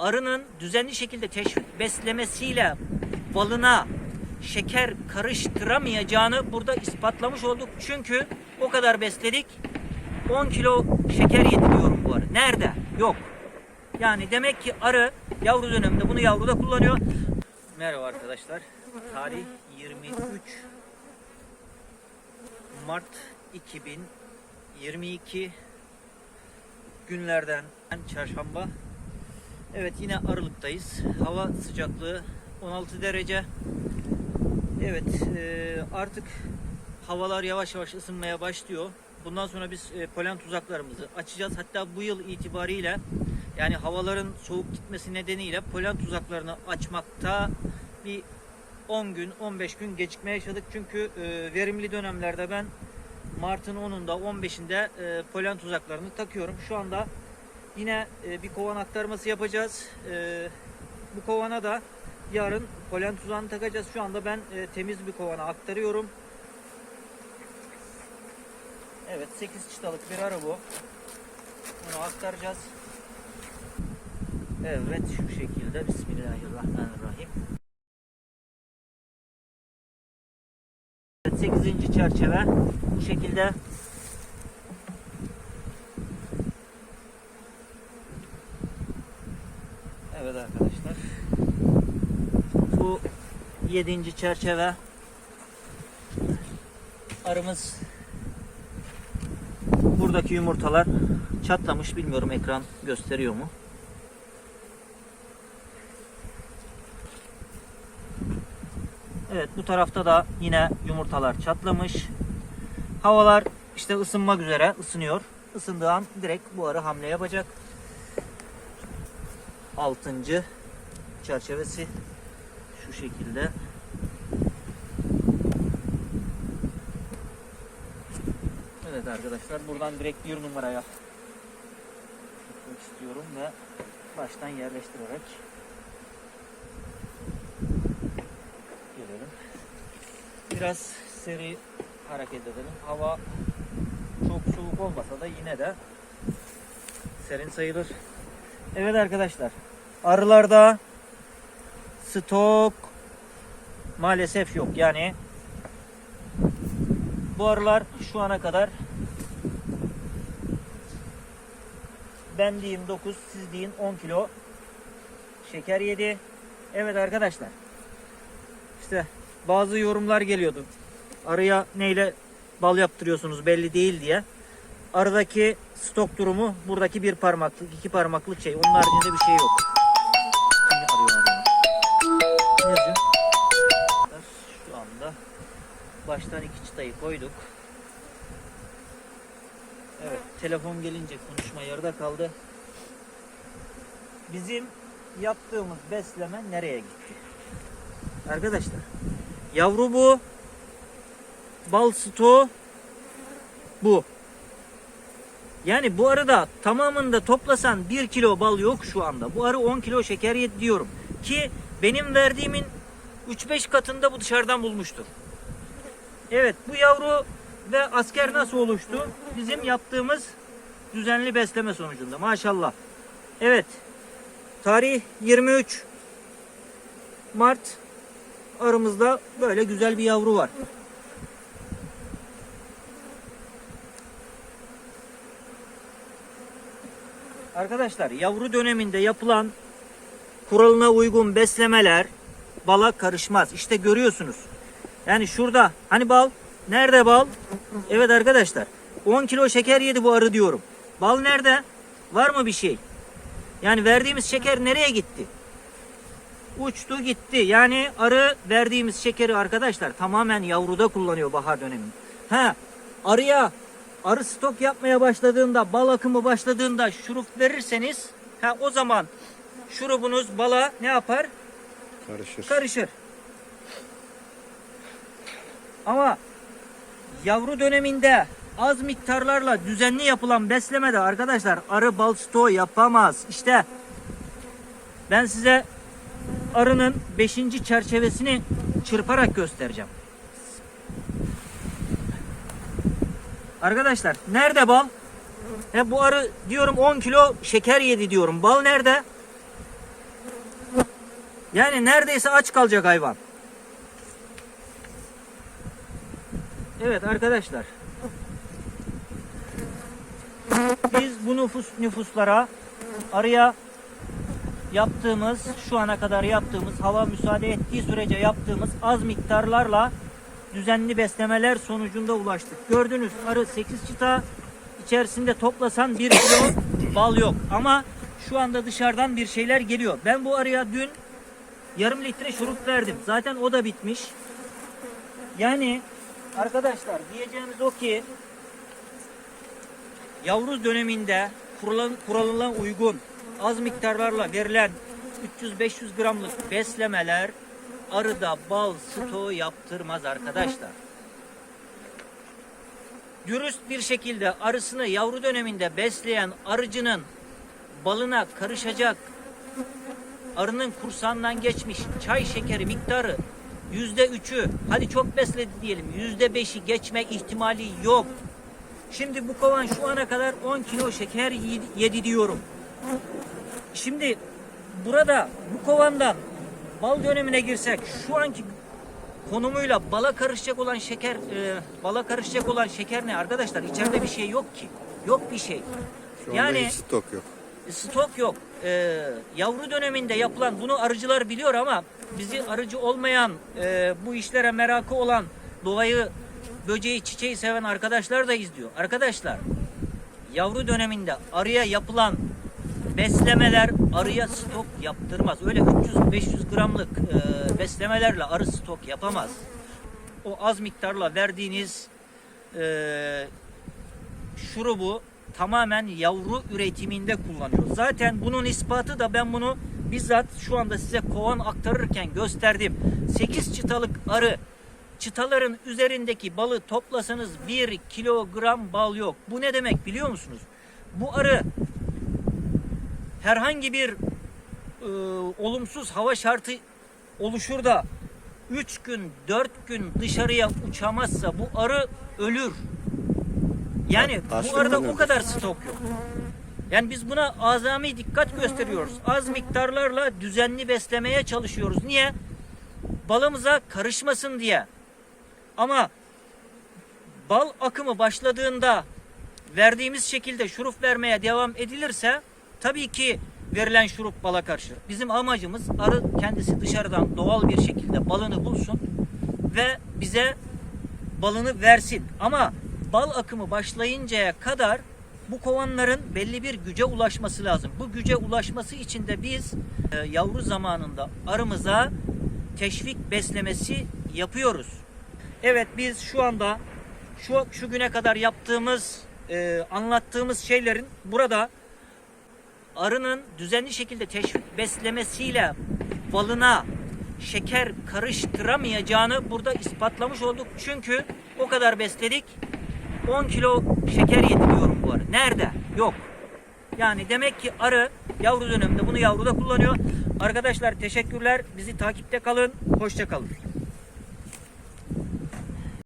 arının düzenli şekilde teşvik beslemesiyle balına şeker karıştıramayacağını burada ispatlamış olduk. Çünkü o kadar besledik. 10 kilo şeker yedi diyorum bu arı. Nerede? Yok. Yani demek ki arı yavru döneminde bunu yavruda kullanıyor. Merhaba arkadaşlar. Tarih 23 Mart 2022 günlerden çarşamba. Evet yine Aralık'tayız. Hava sıcaklığı 16 derece. Evet e, artık havalar yavaş yavaş ısınmaya başlıyor. Bundan sonra biz e, polen tuzaklarımızı açacağız. Hatta bu yıl itibariyle yani havaların soğuk gitmesi nedeniyle polen tuzaklarını açmakta bir 10 gün 15 gün gecikme yaşadık. Çünkü e, verimli dönemlerde ben Mart'ın 10'unda 15'inde e, polen tuzaklarını takıyorum. Şu anda yine e, bir kovan aktarması yapacağız. E, bu kovana da yarın polen tuzağını takacağız. Şu anda ben e, temiz bir kovana aktarıyorum. Evet 8 çıtalık bir arı bu. Bunu aktaracağız. Evet şu şekilde Bismillahirrahmanirrahim. Evet, 8. çerçeve bu şekilde Evet arkadaşlar. Bu 7. çerçeve arımız buradaki yumurtalar çatlamış bilmiyorum ekran gösteriyor mu? Evet bu tarafta da yine yumurtalar çatlamış. Havalar işte ısınmak üzere ısınıyor. Isındığı an direkt bu arı hamle yapacak. Altıncı çerçevesi şu şekilde. Evet arkadaşlar buradan direkt bir numaraya gitmek istiyorum ve baştan yerleştirerek gelelim. Biraz seri hareket edelim. Hava çok soğuk olmasa da yine de serin sayılır. Evet arkadaşlar. Arılarda stok maalesef yok. Yani bu arılar şu ana kadar ben diyeyim 9 siz deyin 10 kilo şeker yedi. Evet arkadaşlar. İşte bazı yorumlar geliyordu. Arıya neyle bal yaptırıyorsunuz belli değil diye. Arıdaki stok durumu buradaki bir parmaklık, iki parmaklık şey. Onun haricinde bir şey yok. Baştan iki çıtayı koyduk. Evet, telefon gelince konuşma yarıda kaldı. Bizim yaptığımız besleme nereye gitti? Arkadaşlar, yavru bu, bal stoğu bu. Yani bu arada tamamında toplasan 1 kilo bal yok şu anda. Bu arı 10 kilo şeker yedi diyorum. Ki benim verdiğimin 3-5 katında bu dışarıdan bulmuştur. Evet bu yavru ve asker nasıl oluştu? Bizim yaptığımız düzenli besleme sonucunda maşallah. Evet tarih 23 Mart aramızda böyle güzel bir yavru var. Arkadaşlar yavru döneminde yapılan kuralına uygun beslemeler bala karışmaz. İşte görüyorsunuz. Yani şurada hani bal nerede bal? Evet arkadaşlar 10 kilo şeker yedi bu arı diyorum. Bal nerede? Var mı bir şey? Yani verdiğimiz şeker nereye gitti? Uçtu gitti. Yani arı verdiğimiz şekeri arkadaşlar tamamen yavruda kullanıyor bahar döneminde. Ha arıya arı stok yapmaya başladığında bal akımı başladığında şurup verirseniz ha o zaman şurubunuz bala ne yapar? Karışır. Karışır. Ama yavru döneminde az miktarlarla düzenli yapılan beslemede arkadaşlar arı bal stoğu yapamaz. İşte ben size arının 5. çerçevesini çırparak göstereceğim. Arkadaşlar nerede bal? He bu arı diyorum 10 kilo şeker yedi diyorum. Bal nerede? Yani neredeyse aç kalacak hayvan. Evet arkadaşlar. Biz bu nüfus nüfuslara arıya yaptığımız şu ana kadar yaptığımız hava müsaade ettiği sürece yaptığımız az miktarlarla düzenli beslemeler sonucunda ulaştık. Gördünüz arı 8 çıta içerisinde toplasan 1 kilo bal yok ama şu anda dışarıdan bir şeyler geliyor. Ben bu arıya dün yarım litre şurup verdim. Zaten o da bitmiş. Yani arkadaşlar diyeceğimiz o ki yavru döneminde kurulan, kuralına uygun az miktarlarla verilen 300-500 gramlık beslemeler arıda bal stoğu yaptırmaz arkadaşlar. Dürüst bir şekilde arısını yavru döneminde besleyen arıcının balına karışacak arının kursağından geçmiş çay şekeri miktarı yüzde üçü hadi çok besledi diyelim yüzde beşi geçme ihtimali yok. Şimdi bu kovan şu ana kadar 10 kilo şeker yedi- diyorum. Şimdi burada bu kovandan bal dönemine girsek şu anki konumuyla bala karışacak olan şeker e, bala karışacak olan şeker ne arkadaşlar? İçeride bir şey yok ki. Yok bir şey. Şu Yani stok yok. Stok yok. Ee, yavru döneminde yapılan bunu arıcılar biliyor ama bizi arıcı olmayan e, bu işlere merakı olan doğayı böceği çiçeği seven arkadaşlar da izliyor. Arkadaşlar yavru döneminde arıya yapılan beslemeler arıya stok yaptırmaz. Öyle 300-500 gramlık e, beslemelerle arı stok yapamaz. O az miktarla verdiğiniz e, şurubu tamamen yavru üretiminde kullanıyor. Zaten bunun ispatı da ben bunu bizzat şu anda size kovan aktarırken gösterdim. 8 çıtalık arı çıtaların üzerindeki balı toplasanız 1 kilogram bal yok. Bu ne demek biliyor musunuz? Bu arı herhangi bir e, olumsuz hava şartı oluşur da 3 gün 4 gün dışarıya uçamazsa bu arı ölür. Yani bu arada o kadar stok yok. Yani biz buna azami dikkat gösteriyoruz. Az miktarlarla düzenli beslemeye çalışıyoruz. Niye? Balımıza karışmasın diye. Ama bal akımı başladığında verdiğimiz şekilde şurup vermeye devam edilirse tabii ki verilen şurup bala karışır. Bizim amacımız arı kendisi dışarıdan doğal bir şekilde balını bulsun ve bize balını versin. Ama bal akımı başlayıncaya kadar bu kovanların belli bir güce ulaşması lazım. Bu güce ulaşması için de biz e, yavru zamanında arımıza teşvik beslemesi yapıyoruz. Evet biz şu anda şu şu güne kadar yaptığımız e, anlattığımız şeylerin burada arının düzenli şekilde teşvik beslemesiyle balına şeker karıştıramayacağını burada ispatlamış olduk. Çünkü o kadar besledik. 10 kilo şeker yediriyorum bu arı. Nerede? Yok. Yani demek ki arı yavru döneminde bunu yavruda kullanıyor. Arkadaşlar teşekkürler. Bizi takipte kalın. Hoşça kalın.